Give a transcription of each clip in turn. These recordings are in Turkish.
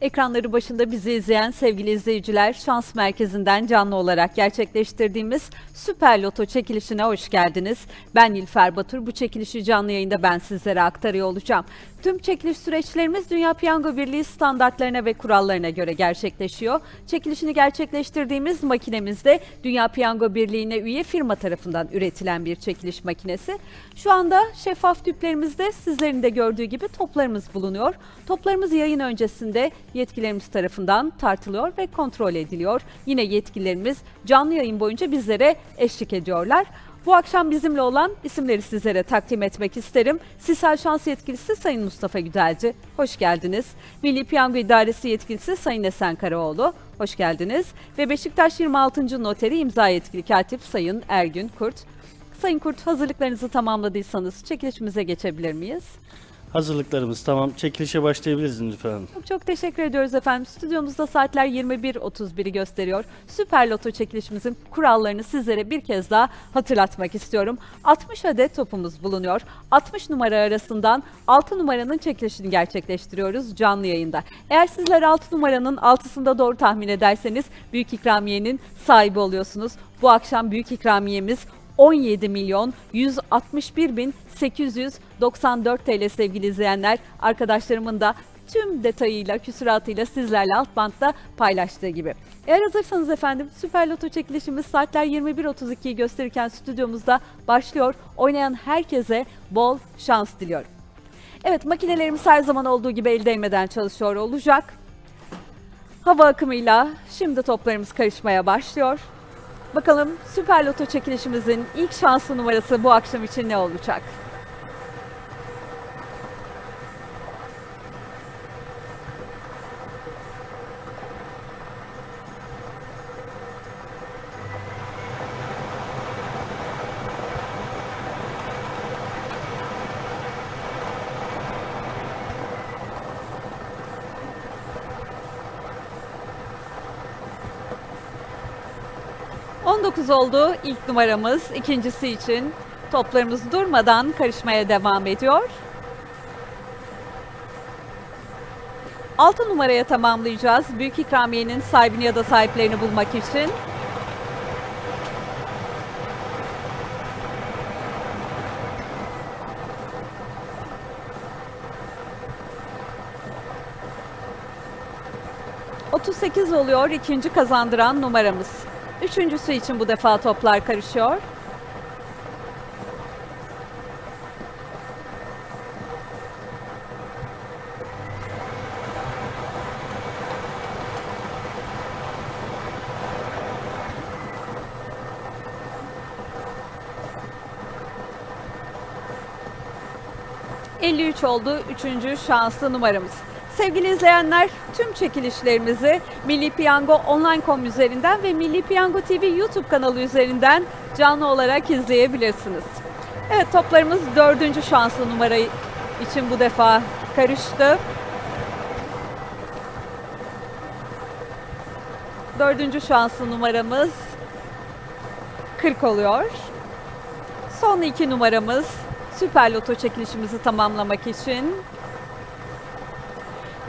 Ekranları başında bizi izleyen sevgili izleyiciler, Şans Merkezi'nden canlı olarak gerçekleştirdiğimiz Süper Loto çekilişine hoş geldiniz. Ben Nilfer Batur. Bu çekilişi canlı yayında ben sizlere aktarıyor olacağım. Tüm çekiliş süreçlerimiz Dünya Piyango Birliği standartlarına ve kurallarına göre gerçekleşiyor. Çekilişini gerçekleştirdiğimiz makinemizde Dünya Piyango Birliği'ne üye firma tarafından üretilen bir çekiliş makinesi. Şu anda şeffaf tüplerimizde sizlerin de gördüğü gibi toplarımız bulunuyor. Toplarımız yayın öncesinde yetkilerimiz tarafından tartılıyor ve kontrol ediliyor. Yine yetkililerimiz canlı yayın boyunca bizlere eşlik ediyorlar. Bu akşam bizimle olan isimleri sizlere takdim etmek isterim. Sisal Şans Yetkilisi Sayın Mustafa Güdelci, hoş geldiniz. Milli Piyango İdaresi Yetkilisi Sayın Esen Karaoğlu, hoş geldiniz. Ve Beşiktaş 26. Noteri İmza Yetkili Katip Sayın Ergün Kurt. Sayın Kurt, hazırlıklarınızı tamamladıysanız çekilişimize geçebilir miyiz? Hazırlıklarımız tamam. Çekilişe başlayabiliriz lütfen. Çok çok teşekkür ediyoruz efendim. Stüdyomuzda saatler 21.31'i gösteriyor. Süper Loto çekilişimizin kurallarını sizlere bir kez daha hatırlatmak istiyorum. 60 adet topumuz bulunuyor. 60 numara arasından 6 numaranın çekilişini gerçekleştiriyoruz canlı yayında. Eğer sizler 6 numaranın altısında doğru tahmin ederseniz büyük ikramiyenin sahibi oluyorsunuz. Bu akşam büyük ikramiyemiz 17 milyon 161 bin 894 TL sevgili izleyenler. Arkadaşlarımın da tüm detayıyla, küsuratıyla sizlerle alt bantta paylaştığı gibi. Eğer hazırsanız efendim Süper Loto çekilişimiz saatler 21.32'yi gösterirken stüdyomuzda başlıyor. Oynayan herkese bol şans diliyorum. Evet makinelerimiz her zaman olduğu gibi el değmeden çalışıyor olacak. Hava akımıyla şimdi toplarımız karışmaya başlıyor. Bakalım Süper Loto çekilişimizin ilk şanslı numarası bu akşam için ne olacak? ...19 oldu ilk numaramız. ikincisi için toplarımız durmadan karışmaya devam ediyor. 6 numaraya tamamlayacağız. Büyük ikramiyenin sahibini ya da sahiplerini bulmak için. ...38 oluyor ikinci kazandıran numaramız. Üçüncüsü için bu defa toplar karışıyor. ...53 oldu üçüncü şanslı numaramız. Sevgili izleyenler, tüm çekilişlerimizi Milli Piyango Online.com üzerinden ve Milli Piyango TV YouTube kanalı üzerinden canlı olarak izleyebilirsiniz. Evet toplarımız dördüncü şanslı numara için bu defa karıştı. Dördüncü şanslı numaramız 40 oluyor. Son iki numaramız Süper Loto çekilişimizi tamamlamak için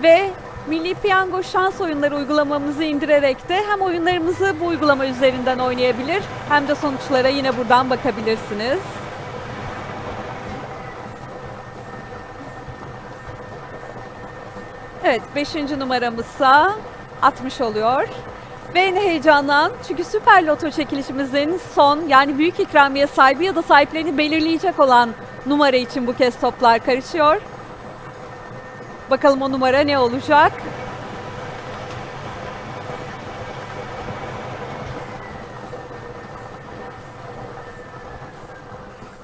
ve Milli Piyango şans oyunları uygulamamızı indirerek de hem oyunlarımızı bu uygulama üzerinden oynayabilir hem de sonuçlara yine buradan bakabilirsiniz. Evet 5. numaramızsa 60 oluyor. Ve ne heyecanlan çünkü Süper Loto çekilişimizin son yani büyük ikramiye sahibi ya da sahiplerini belirleyecek olan numara için bu kez toplar karışıyor. Bakalım o numara ne olacak?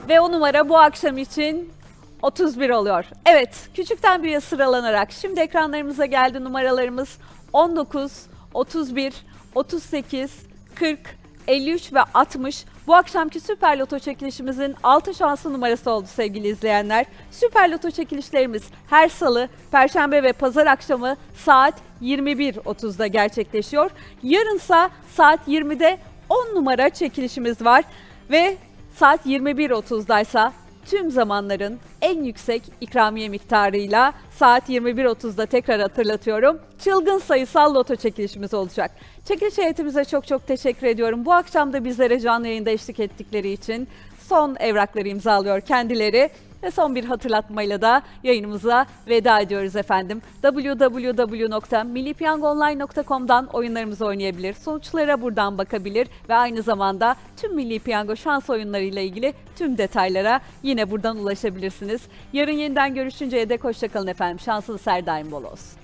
Ve o numara bu akşam için 31 oluyor. Evet, küçükten büyüğe sıralanarak şimdi ekranlarımıza geldi numaralarımız 19, 31, 38, 40, 53 ve 60. Bu akşamki Süper Loto çekilişimizin 6 şanslı numarası oldu sevgili izleyenler. Süper Loto çekilişlerimiz her salı, perşembe ve pazar akşamı saat 21.30'da gerçekleşiyor. Yarınsa saat 20'de 10 numara çekilişimiz var ve saat 21.30'daysa tüm zamanların en yüksek ikramiye miktarıyla saat 21.30'da tekrar hatırlatıyorum. Çılgın sayısal loto çekilişimiz olacak. Çekiliş heyetimize çok çok teşekkür ediyorum. Bu akşam da bizlere canlı yayında eşlik ettikleri için son evrakları imzalıyor kendileri. Ve son bir hatırlatmayla da yayınımıza veda ediyoruz efendim. www.millipiyangoonline.com'dan oyunlarımızı oynayabilir, sonuçlara buradan bakabilir ve aynı zamanda tüm Milli Piyango şans oyunlarıyla ilgili tüm detaylara yine buradan ulaşabilirsiniz. Yarın yeniden görüşünceye dek hoşçakalın efendim. Şansınız her daim bol olsun.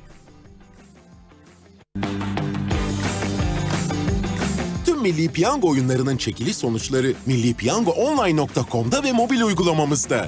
Tüm Milli Piyango oyunlarının çekiliş sonuçları millipiyangoonline.com'da ve mobil uygulamamızda.